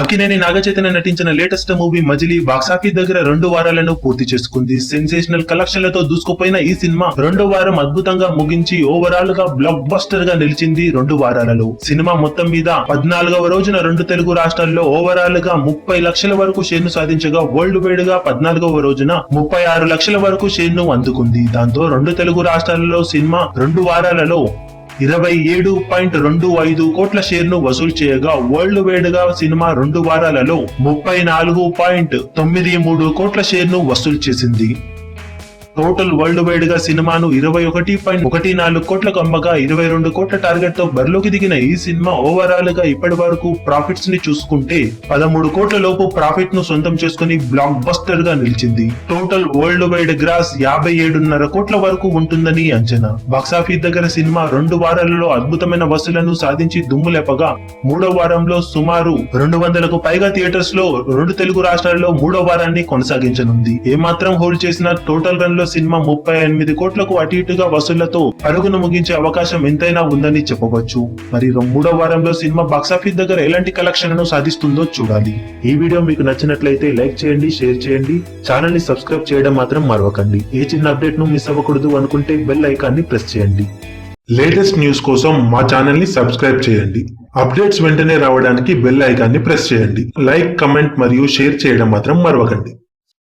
అక్కినేని నాగచైతన్య నటించిన latest movie మజిలీ box office దగ్గర రెండు వారాలను పూర్తి చేసుకుంది. సెన్సేషనల్ కలెక్షన్లతో దూసుకుపోయిన ఈ సినిమా రెండో వారం అద్భుతంగా ముగించి ఓవరాల్గా బ్లాక్ బస్టర్గా నిలిచింది రెండు వారాలలో. సినిమా మొత్తం మీద పద్నాలుగవ రోజున రెండు తెలుగు రాష్ట్రాల్లో ఓవరాల్గా ముప్పై లక్షల వరకు షేర్ను సాధించగా వరల్డ్ వైడ్గా పద్నాలుగవ రోజున ముప్పై ఆరు లక్షల వరకు షేర్ను అందుకుంది. దాంతో రెండు తెలుగు రాష్ట్రాలలో సినిమా రెండు వారాలలో ఇరవై ఏడు పాయింట్ రెండు ఐదు కోట్ల షేర్ను వసూలు చేయగా వరల్డ్ వైడ్గా సినిమా రెండు వారాలలో ముప్పై నాలుగు పాయింట్ తొమ్మిది మూడు కోట్ల షేర్ను వసూలు చేసింది. టోటల్ వరల్డ్ వైడ్గా సినిమాను ఇరవై ఒకటి పాయింట్ ఒకటి నాలుగు కోట్లకు అమ్మగా ఇరవై రెండు కోట్ల టార్గెట్తో బరిలోకి దిగిన ఈ సినిమా ఓవరాల్గా ఇప్పటి వరకు ప్రాఫిట్స్ని చూసుకుంటే పదమూడు కోట్ల లోపు ప్రాఫిట్ను సొంతం చేసుకుని బ్లాక్ బస్టర్గా నిలిచింది. టోటల్ వరల్డ్ వైడ్ గ్రాస్ యాభై ఏడున్నర కోట్ల వరకు ఉంటుందని అంచనా. బాక్సాఫీస్ దగ్గర సినిమా రెండు వారాలలో అద్భుతమైన వసూలను సాధించి దుమ్ములేపగా మూడో వారంలో సుమారు రెండు వందలకు పైగా థియేటర్స్లో రెండు తెలుగు రాష్ట్రాల్లో మూడో వారాన్ని కొనసాగించనుంది. ఏమాత్రం హోల్డ్ చేసిన టోటల్ రన్లో సినిమా ముప్పై ఎనిమిది కోట్లకు అటు ఇటుగా వసూళ్ళతో పరుగును ముగించే అవకాశం ఎంతైనా ఉందని చెప్పవచ్చు. మరి మూడో వారంలో సినిమా బాక్సాఫీస్ దగ్గర ఎలాంటి కలెక్షన్లను సాధిస్తుందో చూడాలి. ఈ వీడియో మీకు నచ్చినట్లయితే లైక్ చేయండి షేర్ చేయండి. ఛానల్ని సబ్స్క్రైబ్ చేయడం మాత్రం మరవకండి. ఏ చిన్న అప్డేట్ను మిస్ అవ్వకూడదు అనుకుంటే బెల్ ఐకాన్ని ప్రెస్ చేయండి. లేటెస్ట్ న్యూస్ కోసం మా ఛానల్ని సబ్స్క్రైబ్ చేయండి. అప్డేట్స్ వెంటనే రావడానికి బెల్ ఐకాన్ని ప్రెస్ చేయండి. లైక్ కమెంట్ మరియు షేర్ చేయడం మాత్రం మరవకండి.